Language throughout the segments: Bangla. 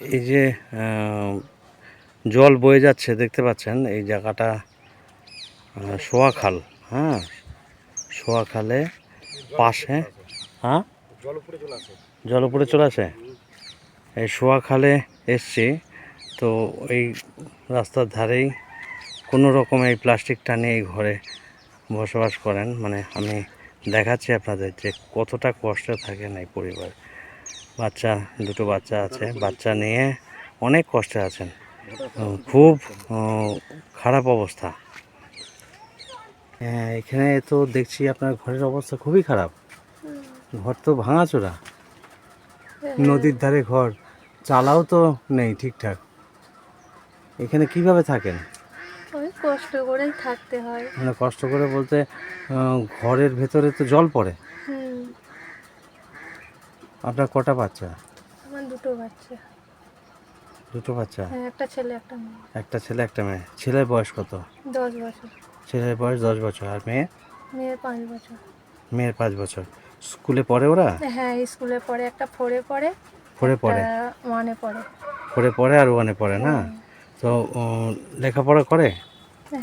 এই যে জল বয়ে যাচ্ছে, দেখতে পাচ্ছেন? এই জায়গাটা সোয়াখাল হ্যাঁ? সোয়াখালে পাশে হ্যাঁ? জল উপরে চলে আসে। এই সোয়াখালে এসছি। তো এই রাস্তার ধারেই কোনো রকম এই প্লাস্টিকটা নিয়ে এই ঘরে বসবাস করেন। মানে আমি দেখাচ্ছি আপনাদের যে কতটা কষ্টে থাকেন এই পরিবার। বাচ্চা দুটো বাচ্চা আছে। বাচ্চা নিয়ে অনেক কষ্টে আছেন। খুব খারাপ অবস্থা। হ্যাঁ এখানে তো দেখছি আপনার ঘরের অবস্থা খুবই খারাপ। ঘর তো ভাঙাচোরা। নদীর ধারে ঘর চালাও তো নেই ঠিকঠাক। এখানে কীভাবে থাকেন? কষ্ট করেই থাকতে হয়। মানে কষ্ট করে বলতে ঘরের ভেতরে তো জল পড়ে। আপনার কটা বাচ্চা? আমার দুটো বাচ্চা। দুটো বাচ্চা? হ্যাঁ একটা ছেলে একটা মেয়ে। একটা ছেলে একটা মেয়ে। ছেলের বয়স কত? দশ বছর। ছেলের বয়স দশ বছর। আর মেয়ে? মেয়ের পাঁচ বছর। মেয়ের পাঁচ বছর। স্কুলে পড়ে ওরা? হ্যাঁ স্কুলে পড়ে। একটা ফোরে পড়ে ফোরে পড়ে? ওয়ানে পড়ে। ফোরে পড়ে আর ওখানে পড়ে না? তো লেখাপড়া করে?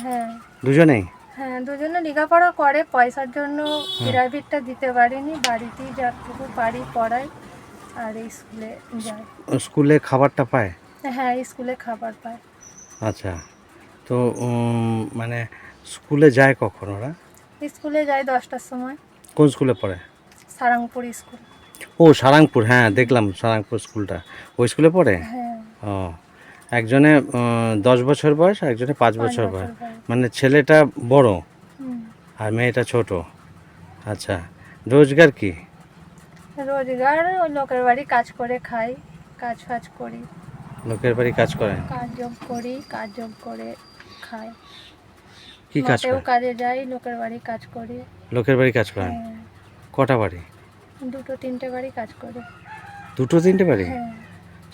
হ্যাঁ। দুজনেই? হ্যাঁ দুজনে লেখাপড়া করে পয়সার জন্য প্রাইভেটটা দিতে পারিনি বাড়িতেই যতটুকু পারি পড়াই আর স্কুলে যায় স্কুলে খাবারটা পায়? হ্যাঁ স্কুলে খাবার পায়। আচ্ছা তো মানে স্কুলে যায় কখন ওরা? স্কুলে যায় দশটার সময়। কোন স্কুলে পড়ে? সারাংপুর স্কুল। ও সারাংপুর হ্যাঁ দেখলাম সারাংপুর স্কুলটা। ওই স্কুলে পড়ে? হ্যাঁ। ও একজনে দশ বছর বয়স আর একজনে পাঁচ বছর বয়স। মানে ছেলেটা বড় আর মেয়েটা ছোট। আচ্ছা রোজগার কি? রোজগার ওই লোকের বাড়ি কাজ করে খাই কাজ ফাজ করি। লোকের বাড়ি কাজ করে? কাজ করি কাজ করে খাই। কি কাজ করে? কাজে যাই লোকের বাড়ি কাজ করি। লোকের বাড়ি কাজ করেন হ্যাঁ, কটা বাড়ি? দুটো তিনটে বাড়ি কাজ করে। দুটো তিনটে বাড়ি? হ্যাঁ।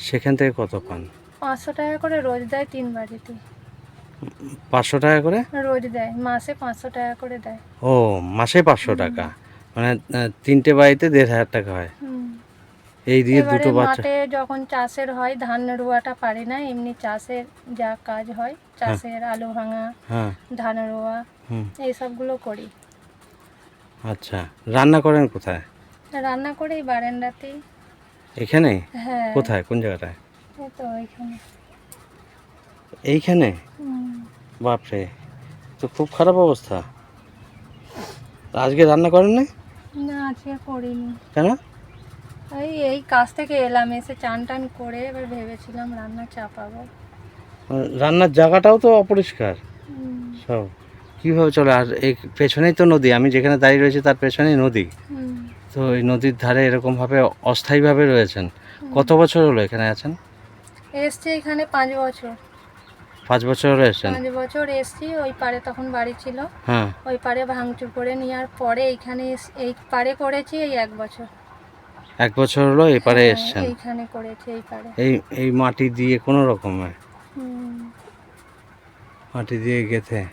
সেখান থেকে কত পান পাঁচশো টাকা করে রোজ দেয় তিন বাড়িতে। পাঁচশো টাকা করে? রোজ দেয় মাসে পাঁচশো টাকা করে দেয়। ও মাসে পাঁচশো টাকা? মানে তিনটে বাড়িতে দেড় হাজার টাকা হয়। হুম। এই দিয়ে দুটো বাচ্চা মাঠে যখন চাষের হয় ধান রোয়াটা পারি না এমনি চাষের যা কাজ হয় চাষের আলু ভাঙা হ্যাঁ। ধান রোয়া হুম। এইসবগুলো করি। আচ্ছা রান্না করেন কোথায়? রান্না করি বারান্দাতেই। এখানে? হ্যাঁ। কোথায়? কোন জায়গাটায়? এই তো এইখানে। বাপরে তো খুব খারাপ অবস্থা। আজকে রান্না করেন না না আজকে করিনি। কেন? এই এই কাজ থেকে এলাম এসে চান টান করে এবার ভেবেছিলাম রান্না চাপাবো। রান্নার জায়গাটাও তো অপরিষ্কার। সব। কীভাবে চলে আর এই পেছনেই তো নদী আমি যেখানে দাঁড়িয়ে রয়েছি তার পেছনেই নদী। তো এই নদীর ধারে এরকমভাবে অস্থায়ীভাবে রয়েছেন। কত বছর হলো এখানে আছেন? এসছি এখানে পাঁচ বছর। পাঁচ বছর এসছেন? পাঁচ বছর এসছি ওই পারে তখন বাড়ি ছিল। হ্যাঁ। ওই পারে ভাঙচুর করে নেওয়ার পরে এইখানে এস- এই পারে করেছি এই এক বছর। এক বছর হলো এপারে হ্যাঁ, এসছেন? এইখানে করেছি এই পারে এই এই মাটি দিয়ে কোনো রকমে? হুম। মাটি দিয়ে গেথে?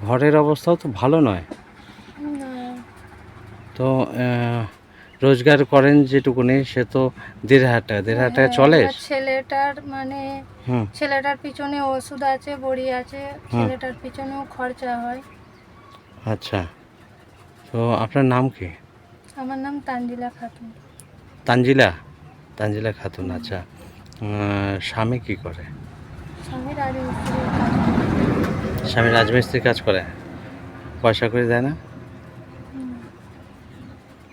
ঘরের অবস্থাও তো ভালো নয়। না, তো আহ, রোজগার করেন যেটুকুনি সে তো দেড় হাজার টাকা দেড় হাজার টাকা হ্যাঁ, চলে। ছেলেটার মানে ছেলেটার পিছনে ওষুধ আছে বড়ি আছে ছেলেটার পিছনেও খরচা হয়। আচ্ছা। তো আপনার নাম কি? আমার নাম তানজিলা খাতুন। তানজিলা? তানজিলা খাতুন আচ্ছা। স্বামী কি করে? স্বামী রাজমিস্ত্রির কাজ করে। স্বামী রাজমিস্ত্রি কাজ করে। পয়সা করে দেয় না।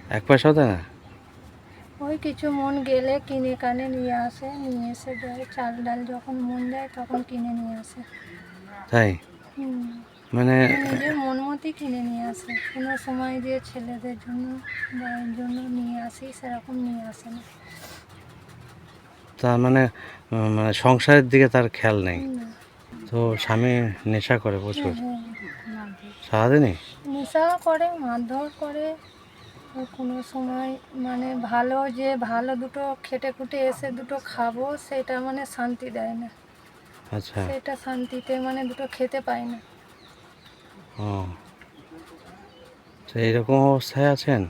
এক পয়সাও দেয় না ওই কিছু মন গেলে কিনে কানে নিয়ে আসে নিয়ে এসে দেয়। চাল ডাল যখন মন যায় তখন কিনে নিয়ে আসে। তাই? মানে নিজের মন মতোই কিনে নিয়ে আসে। কোনো সময় দিয়ে ছেলেদের জন্য বা এর জন্য নিয়ে আসি সেরকম নিয়ে আসে না। তার মানে মানে সংসারের দিকে তার খেয়াল নেই। তো স্বামী নেশা করে প্রচুর। হ্যাঁ। সারাদিনই? নেশা করে মারধর করে। কোনো সময় মানে ভালো যে ভালো দুটো খেটে খুটে এসে দুটো খাব সেটা মানে শান্তি দেয় না। আচ্ছা। সেটা শান্তিতে মানে দুটো খেতে পাই না। ও। তো অবস্থায় আছেন?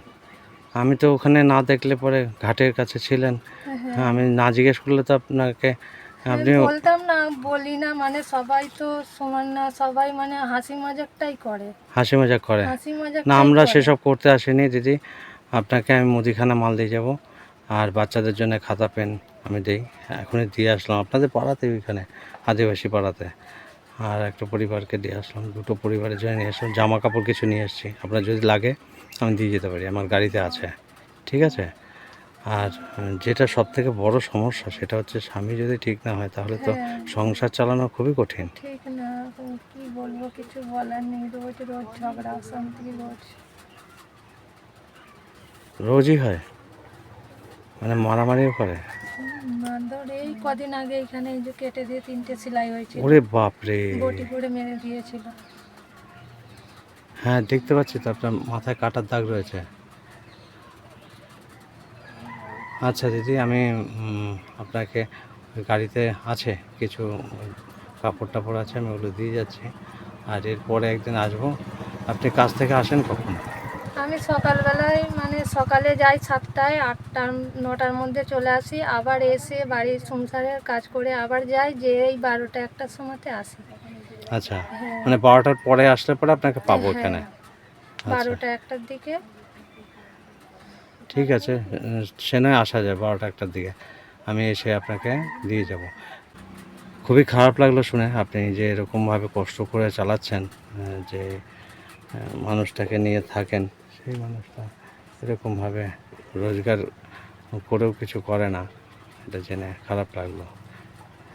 আমি তো ওখানে না দেখলে পরে ঘাটের কাছে ছিলেন। হ্যাঁ হ্যাঁ। আমি না জিজ্ঞেস করলে তো আপনাকে আপনি বলতাম না বলি না মানে সবাই তো সমান না সবাই মানে হাসি মজাকটাই করে। হাসি মজাক করে। হাসি মজাক না আমরা সেসব করতে আসিনি দিদি। আপনাকে আমি মুদিখানা মাল দিয়ে যাব আর বাচ্চাদের জন্য খাতা পেন আমি দিই। এখনই দিয়ে আসলাম আপনাদের পাড়াতে ওইখানে আদিবাসী পাড়াতে। আর একটা পরিবারকে দিয়ে আসলাম দুটো পরিবারের জন্য নিয়ে আসলাম জামা কাপড় কিছু নিয়ে এসেছি। আপনার যদি লাগে আমি দিয়ে যেতে পারি আমার গাড়িতে আছে। ঠিক আছে? আর যেটা সব থেকে বড় সমস্যা সেটা হচ্ছে স্বামী যদি ঠিক না হয় তাহলে তো হ্যাঁ। সংসার চালানো খুবই কঠিন। ঠিক না কি বলব কিছু বলার নেই রোজ রোজ ঝগড়া অশান্তি রোজ। রোজই হয়? মানে মারামারিও করে? এই কদিন আগে এখানে এই যে কেটে দিয়ে তিনটে সেলাই হয়েছিল। ওরে বাপরে। বটি করে মেরে দিয়েছিল। হ্যাঁ দেখতে পাচ্ছি তো আপনার মাথায় কাটার দাগ রয়েছে। আচ্ছা দিদি আমি আপনাকে গাড়িতে আছে কিছু কাপড় টাপড় আছে আমি ওগুলো দিয়ে যাচ্ছি। আর এরপরে একদিন আসব। আপনি কাজ থেকে আসেন কখন? আমি সকালবেলায় মানে সকালে যাই সাতটায় আটটার নটার মধ্যে চলে আসি। আবার এসে বাড়ির সংসারের কাজ করে আবার যাই যে এই বারোটা একটার সময়তে আসি। আচ্ছা হ্যাঁ। মানে বারোটার পরে আসলে পরে আপনাকে পাবো হ্যাঁ, এখানে? বারোটা একটার দিকে। ঠিক আছে সে নয় আসা যায় বারোটা একটার দিকে। আমি এসে আপনাকে দিয়ে যাব। খুবই খারাপ লাগল শুনে আপনি যে এরকমভাবে কষ্ট করে চালাচ্ছেন যে মানুষটাকে নিয়ে থাকেন, সেই মানুষটা এরকমভাবে রোজগার করেও কিছু করে না, এটা জেনে খারাপ লাগল।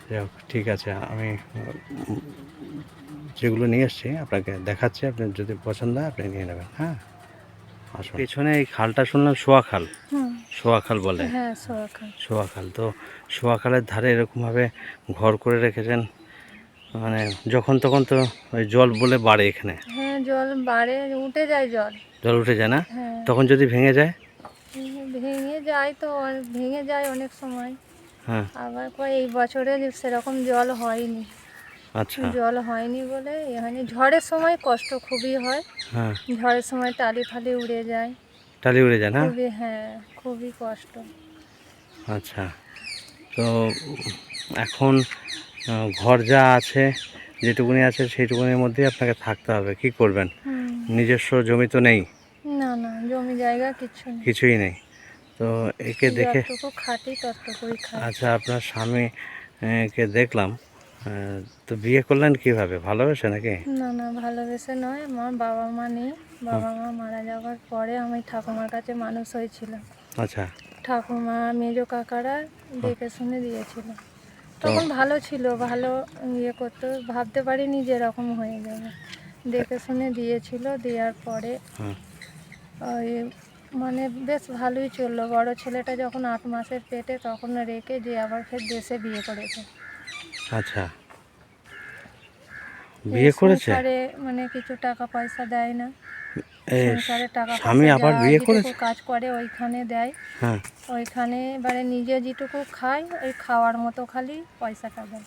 যাই হোক, ঠিক আছে, আমি যেগুলো নিয়ে এসছি আপনাকে দেখাচ্ছি, আপনি যদি পছন্দ হয় আপনি নিয়ে নেবেন হ্যাঁ? পিছনে এই খালটা শুনলাম শোয়া খাল। শোয়া খাল বলে। হ্যাঁ সকাল খাল। তো শোয়া খালের ধারে এরকমভাবে ঘর করে রেখেছেন। মানে যখন তখন তো ওই জল বলে বাড়ে এখানে। হ্যাঁ জল বাড়ে উঠে যায় জল। জল উঠে যায় না? হ্যাঁ। তখন যদি ভেঙে যায়? ভেঙে যায় তো ভেঙে যায় অনেক সময়। হ্যাঁ। আবার কয় এই বছরে সেরকম জল হয়নি। জল হয়নি বলে এখানে ঝড়ের সময় কষ্ট খুবই হয়। হ্যাঁ। ঝড়ের সময় টালি ফালি উড়ে যায়। টালি উড়ে যায় না? খুবই হ্যাঁ খুবই কষ্ট। আচ্ছা। তো এখন ঘর যা আছে যেটুকুনি আছে সেইটুকুনির মধ্যেই আপনাকে থাকতে হবে। কি করবেন? নিজস্ব জমি তো নেই? না না জমি জায়গা কিছু নেই। কিছুই নেই। তো একে দেখে খাটি আচ্ছা আপনার স্বামী কে দেখলাম। তো বিয়ে করলেন কীভাবে? ভালোবেসে নাকি? না না ভালোবেসে নয়। আমার বাবা মা নেই। বাবা মা মারা যাওয়ার পরে আমি ঠাকুমার কাছে মানুষ হয়েছিলাম। আচ্ছা। ঠাকুমা মেজ কাকারা দেখে শুনে দিয়েছিল। তখন ভালো ছিল ভালো ইয়ে করতো। ভাবতে পারিনি যে এরকম হয়ে যাবে। দেখে শুনে দিয়েছিল দেওয়ার পরে ওই মানে বেশ ভালোই চলল। বড় ছেলেটা যখন আট মাসের পেটে তখন রেখে যে আবার ফের দেশে বিয়ে করেছে। আচ্ছা। বিয়ে করেছে? সংসারে মানে কিছু টাকা পয়সা দেয় না। এ, সংসারে টাকা স্বামী পয়সা আবার যা বিয়ে যেটুকু করেছে কাজ করে ওইখানে দেয়। হ্যাঁ। ওইখানে এবারে নিজে যেটুকু খায় ওই খাওয়ার মতো খালি পয়সাটা দেয়।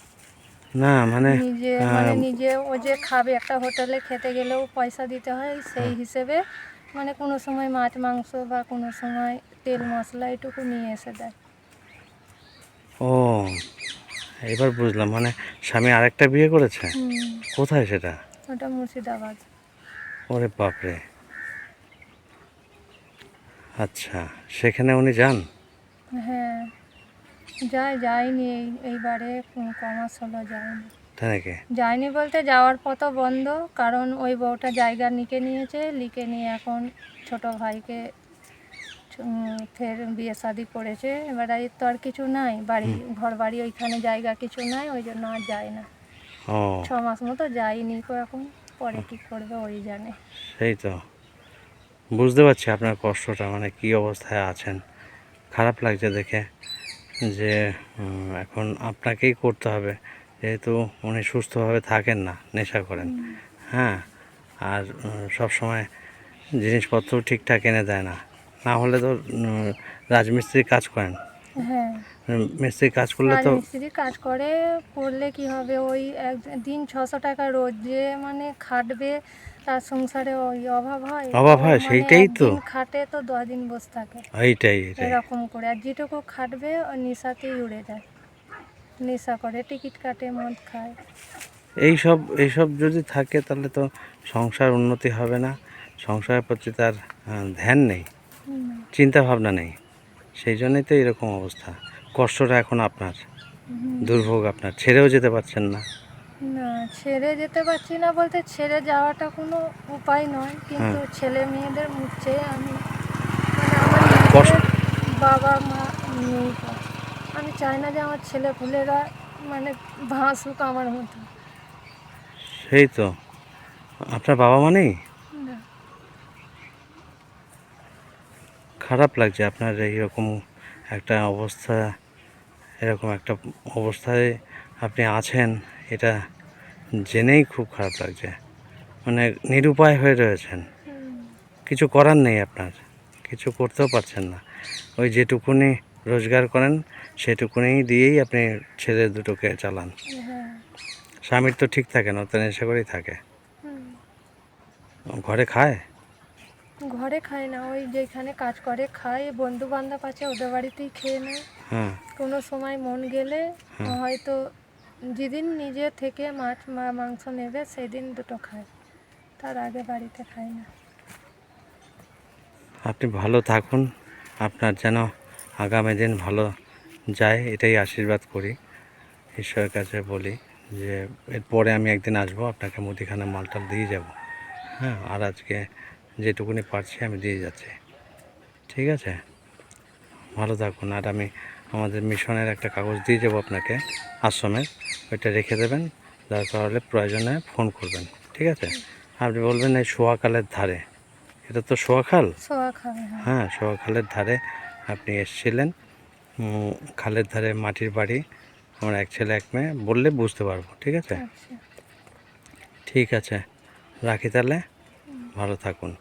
না মানে নিজে মানে নিজে ও যে খাবে একটা হোটেলে খেতে গেলেও পয়সা দিতে হয় সেই হিসেবে মানে কোনো সময় মাছ মাংস বা কোনো সময় তেল মশলা এটুকু নিয়ে এসে দেয়। ও এবার বুঝলাম মানে স্বামী আরেকটা বিয়ে করেছে? কোথায় সেটা? ওটা মুর্শিদাবাদ। ওরে বাপরে। আচ্ছা সেখানে উনি যান? হ্যাঁ। যায় যায়নি এই এইবারে কমাস হলো যায়নি। তাই নাকি? যায়নি বলতে যাওয়ার পথও বন্ধ কারণ ওই বউটা জায়গা লিখে নিয়েছে লিখে নিয়ে এখন ছোট ভাইকে ফের বিয়ে শাদি করেছে। এবার এর তো আর কিছু নাই বাড়ি ঘর বাড়ি ওইখানে জায়গা কিছু নাই ওই জন্য আর যায় না। ছ মাস মতো যায়নি কো এখন পরে কি করবে ওই জানে। সেই তো। বুঝতে পারছি আপনার কষ্টটা মানে কি অবস্থায় আছেন। খারাপ লাগছে দেখে যে এখন আপনাকেই করতে হবে। যেহেতু উনি সুস্থভাবে থাকেন না নেশা করেন। হ্যাঁ আর সব সময় জিনিসপত্র ঠিকঠাক এনে দেয় না। না হলে তো রাজমিস্ত্রি কাজ করেন। হ্যাঁ। মিস্ত্রি কাজ করলে তো রাজমিস্ত্রি কাজ করে করলে কি হবে? ওই এক দিন ছশো টাকা রোজ যে মানে খাটবে তার সংসারে ওই অভাব হয়। অভাব হয়, মানে সেইটাই তো। খাটে তো দশ দিন বসে থাকে। এইটাই এরকম করে। আর যেটুকু খাটবে নেশাতেই উড়ে যায়। নেশা করে টিকিট কাটে মদ খায়। এইসব এইসব যদি থাকে তাহলে তো সংসার উন্নতি হবে না। সংসারের প্রতি তার ধ্যান নেই। চিন্তা ভাবনা নেই। সেই জন্যই তো এরকম অবস্থা। কষ্টটা এখন আপনার। দুর্ভোগ আপনার। ছেড়েও যেতে পারছেন না। না ছেড়ে যেতে পারছি না বলতে ছেড়ে যাওয়াটা কোনো উপায় নয়। কিন্তু ছেলে মেয়েদের মুখ আমি মানে কষ্ট- বাবা মা নেই। আমি চাই না যে আমার ছেলে পুলেরা মানে ভাসুক আমার মতো। সেই তো। আপনার বাবা মা নেই না খারাপ লাগছে আপনার এইরকম একটা অবস্থা এরকম একটা অবস্থায় আপনি আছেন এটা জেনেই খুব খারাপ লাগছে। মানে নিরুপায় হয়ে রয়েছেন। কিছু করার নেই আপনার কিছু করতেও পারছেন না। ওই যেটুকুনি রোজগার করেন সেটুকুনি দিয়েই আপনি ছেলে দুটোকে চালান। হ্যাঁ। স্বামীর তো ঠিক থাকে না ও তো নেশা করেই থাকে। ঘরে খায়? ঘরে খায় না ওই যেখানে কাজ করে খায় বন্ধু বান্ধব আছে ওদের বাড়িতেই খেয়ে নেয়। হ্যাঁ। কোনো সময় মন গেলে হয়তো যেদিন নিজে থেকে মাছ মাংস নেবে সেদিন দুটো খায়। তার আগে বাড়িতে খায় না। আপনি ভালো থাকুন। আপনার যেন আগামী দিন ভালো যায় এটাই আশীর্বাদ করি। ঈশ্বরের কাছে বলি যে এরপরে আমি একদিন আসব আপনাকে মুদিখানা মালটাল দিয়ে যাব। হ্যাঁ আর আজকে যেটুকুনি পারছি আমি দিয়ে যাচ্ছি। ঠিক আছে? ভালো থাকুন। আর আমি আমাদের মিশনের একটা কাগজ দিয়ে যাব আপনাকে আশ্রমের ওইটা রেখে দেবেন। দরকার হলে প্রয়োজনে ফোন করবেন। ঠিক আছে? আপনি বলবেন এই শোয়াকালের ধারে। এটা তো শোয়াখাল? হ্যাঁ। হ্যাঁ শোয়াখালের ধারে আপনি এসেছিলেন। খালের ধারে মাটির বাড়ি। আমার এক ছেলে এক মেয়ে। বললে বুঝতে পারব। ঠিক আছে? আচ্ছা। ঠিক আছে। রাখি তাহলে? ভালো থাকুন।